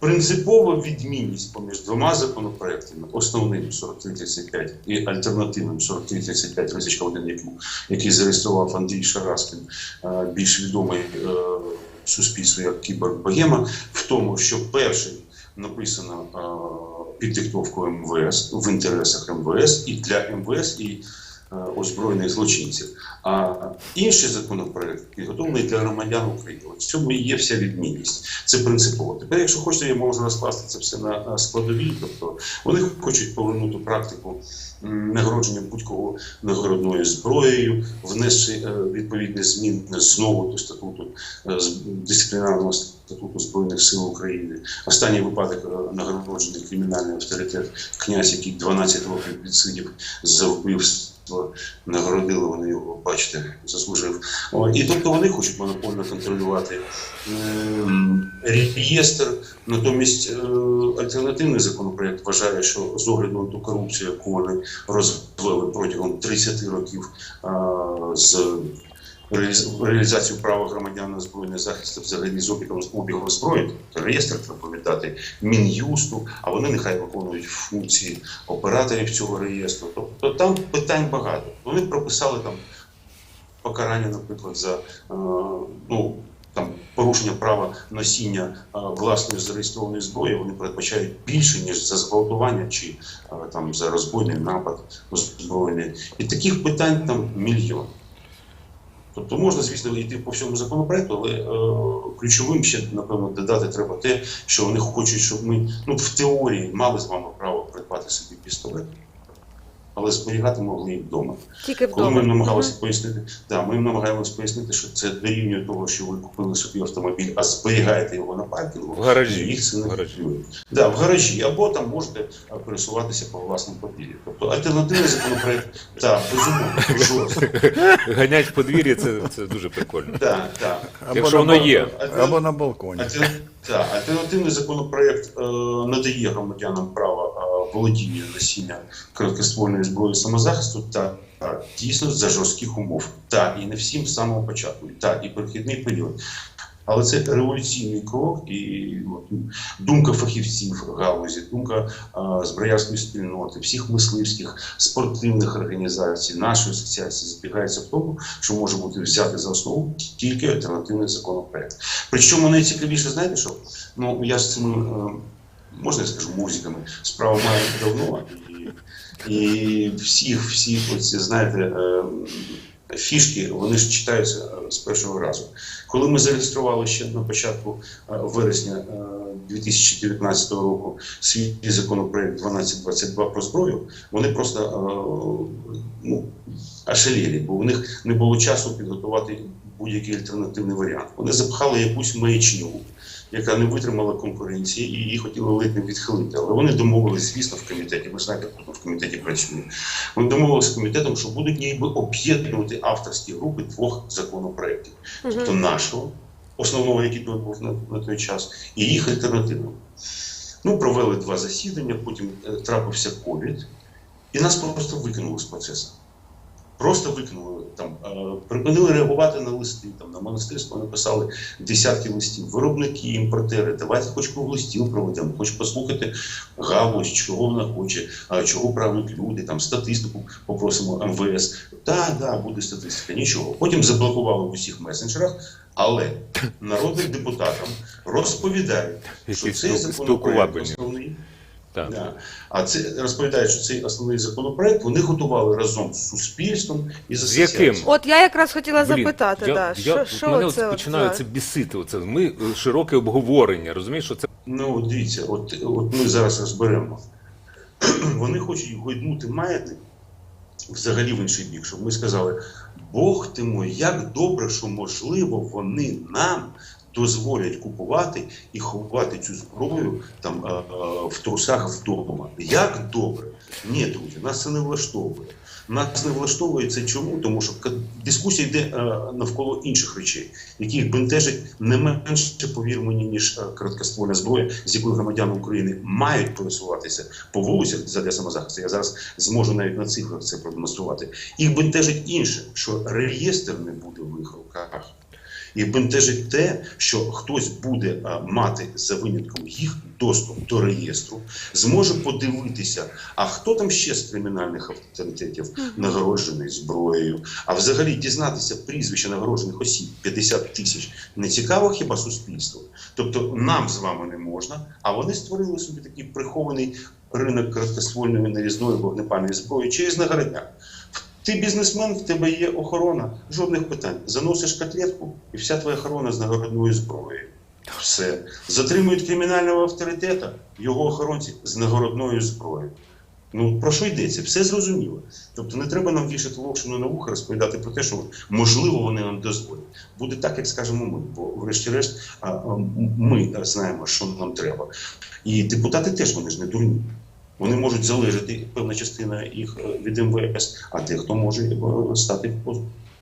Принципова відмінність поміж двома законопроектами, основним 4335 і альтернативним 4335 рисочка 1, який, зареєстрував Андрій Шараскін, е, більш відомий е, суспільству як кібербогема, в тому, що перший написано е, під диктовкою МВС в інтересах МВС і для МВС і озброєних злочинців. А інший законопроект підготовлений для громадян України. В цьому є вся відмінність. Це принципово. Тепер, якщо хочете, я можу розкласти це все на е, складові. Тобто вони хочуть повернути практику нагородження будь-кого нагородною зброєю, внести е, відповідні зміни знову до статуту е, дисциплінарного статуту збройних сил України. Останній випадок е, нагороджений кримінальний авторитет князь, який 12 років відсидів за вбивство. Нагородили вони його, бачите, заслужив. І тобто вони хочуть монопольно контролювати ем, реєстр. Натомість е, альтернативний законопроект вважає, що з огляду на ту корупцію, яку вони розвели протягом 30 років з реаліз- реалізацією права громадян на збройний захист взагалі з обігом, обігом зброї, реєстр треба пам'ятати Мін'юсту, а вони нехай виконують функції операторів цього реєстру. Тобто там питань багато. Вони прописали там покарання, наприклад, за е, ну. Там порушення права носіння е, власної зареєстрованої зброї вони передбачають більше ніж за зґвалтування чи е, там за розбойний напад озброєний. І таких питань там мільйон. Тобто можна, звісно, йти по всьому законопроекту, але е, ключовим ще, напевно, додати треба те, що вони хочуть, щоб ми ну, в теорії мали з вами право придбати собі пістолет, але зберігати могли їх вдома. Тільки Коли ми вдома. намагалися пояснити, да, ми намагаємося пояснити, що це дорівнює того, що ви купили собі автомобіль, а зберігаєте його на паркінгу. В гаражі. Їх це не хвилює. Да, в гаражі, або там можете пересуватися по власному подвір'ю. Тобто альтернативний законопроект, так, безумовно. Ганять в подвір'ї це, це дуже прикольно. Так, так. Якщо воно є. Або на балконі. Так, альтернативний законопроект е, надає громадянам право володіння носіння короткоствольної зброї самозахисту та та дійсно за жорстких умов. Так, і не всім з самого початку. Так, і перехідний період. Але це революційний крок, і от, думка фахівців галузі, думка а, зброярської спільноти, всіх мисливських спортивних організацій, нашої асоціації збігається в тому, що може бути взяти за основу тільки альтернативний законопроект. Причому найцікавіше, знаєте що? Ну я з цими е, можна я скажу музиками справу маю давно і, і всіх, всіх оці, знаєте. е, Фішки вони ж читаються з першого разу. Коли ми зареєстрували ще на початку е, вересня е, 2019 року свій законопроект 1222 про зброю, вони просто ну, ошалілі, бо у них не було часу підготувати будь-який альтернативний варіант. Вони запхали якусь маячню, яка не витримала конкуренції, і її хотіли ледь не відхилити. Але вони домовились, звісно, в комітеті. Ми знаєте, хто в комітеті працює. Вони домовилися з комітетом, що будуть ніби об'єднувати авторські групи двох законопроєктів, тобто нашого, основного, який був на, на той час, і їх альтернативного. Ну, провели два засідання, потім е, трапився ковід, і нас просто викинули з процесу. Просто викинули там, е, припинили реагувати на листи. Там на монастирство написали десятки листів. Виробники, імпортери, давайте хоч стіл проведемо, хоч послухати галузь, чого вона хоче, чого прагнуть люди, там статистику попросимо МВС. Так, да, буде статистика, нічого. Потім заблокували в усіх месенджерах, але народним депутатам розповідають, що цей законопроект основний. Так. Да. А це розповідають, що цей основний законопроект вони готували разом з суспільством і з З яким? От я якраз хотіла Блін, запитати, я, да, я, що, от що мене це от от починає це бісити. Оце ми е, широке обговорення. Розумієш, що це Ну, от дивіться, от, от ми зараз розберемо. Вони хочуть гойднути маятник взагалі в інший бік, щоб ми сказали: Бог ти мой, як добре, що можливо вони нам дозволять купувати і ховати цю зброю там е, е, в трусах вдома. Як добре? Ні, друзі, нас це не влаштовує. Нас не влаштовує це чому? Тому що дискусія йде е, навколо інших речей, які їх бентежать не менше, повір мені, ніж короткоствольна зброя, з якою громадяни України мають пересуватися по вулицях задля самозахисту. Я зараз зможу навіть на цифрах це продемонструвати. Їх бентежить інше, що реєстр не буде в їх руках. І бентежить те, що хтось буде а, мати за винятком їх доступ до реєстру, зможе подивитися, а хто там ще з кримінальних авторитетів нагороджений зброєю, а взагалі дізнатися прізвища нагороджених осіб 50 тисяч не цікаво хіба суспільству? Тобто нам з вами не можна, а вони створили собі такий прихований ринок короткоствольної нарізної вогнепальної зброї через нагородняк. Ти бізнесмен, в тебе є охорона, жодних питань. Заносиш котлетку, і вся твоя охорона з нагородною зброєю. Все. Затримують кримінального авторитета, його охоронці з нагородною зброєю. Ну про що йдеться? Все зрозуміло. Тобто не треба нам вішати локшину на вуха, розповідати про те, що можливо вони нам дозволять. Буде так, як скажемо ми, бо врешті-решт ми знаємо, що нам треба. І депутати теж вони ж не дурні. Вони можуть залежати певна частина їх е, від МВС, а дехто може е, стати